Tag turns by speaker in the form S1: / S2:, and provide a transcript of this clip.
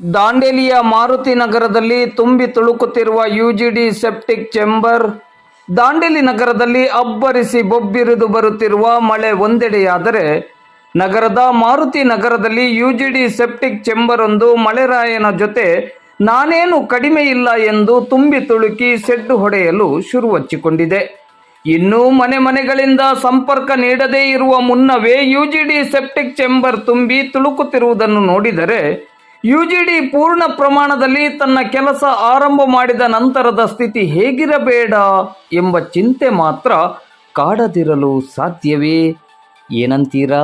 S1: ದಾಂಡೇಲಿಯ ಮಾರುತಿ ನಗರದಲ್ಲಿ ತುಂಬಿ ತುಳುಕುತ್ತಿರುವ ಯುಜಿಡಿ ಸೆಪ್ಟಿಕ್ ಚೆಂಬರ್, ದಾಂಡೇಲಿ ನಗರದಲ್ಲಿ ಅಬ್ಬರಿಸಿ ಬೊಬ್ಬಿರಿದು ಬರುತ್ತಿರುವ ಮಳೆ ಒಂದೆಡೆಯಾದರೆ, ನಗರದ ಮಾರುತಿ ನಗರದಲ್ಲಿ ಯುಜಿಡಿ ಸೆಪ್ಟಿಕ್ ಚೆಂಬರ್ ಒಂದು ಮಳೆರಾಯನ ಜೊತೆ ನಾನೇನು ಕಡಿಮೆ ಇಲ್ಲ ಎಂದು ತುಂಬಿ ತುಳುಕಿ ಸೆಡ್ಡು ಹೊಡೆಯಲು ಶುರುವಚ್ಚಿಕೊಂಡಿದೆ. ಇನ್ನೂ ಮನೆ ಮನೆಗಳಿಂದ ಸಂಪರ್ಕ ನೀಡದೇ ಇರುವ ಮುನ್ನವೇ ಯುಜಿಡಿ ಸೆಪ್ಟಿಕ್ ಚೆಂಬರ್ ತುಂಬಿ ತುಳುಕುತ್ತಿರುವುದನ್ನು ನೋಡಿದರೆ ಯುಜಿಡಿ ಪೂರ್ಣ ಪ್ರಮಾಣದಲ್ಲಿ ತನ್ನ ಕೆಲಸ ಆರಂಭ ಮಾಡಿದ ನಂತರದ ಸ್ಥಿತಿ ಹೇಗಿರಬೇಡ ಎಂಬ ಚಿಂತೆ ಮಾತ್ರ ಕಾಡದಿರಲು ಸಾಧ್ಯವೇ? ಏನಂತೀರಾ?